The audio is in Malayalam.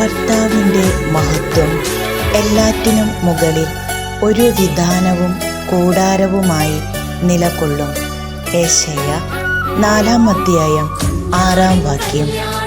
കർത്താവിന്റെ മഹത്വം എല്ലാറ്റിനും മുകളിൽ ഒരു വിധാനവും കൂടാരവുമായി നിലകൊള്ളും. ഏശയ്യ നാലാം അധ്യായം ആറാം വാക്യം.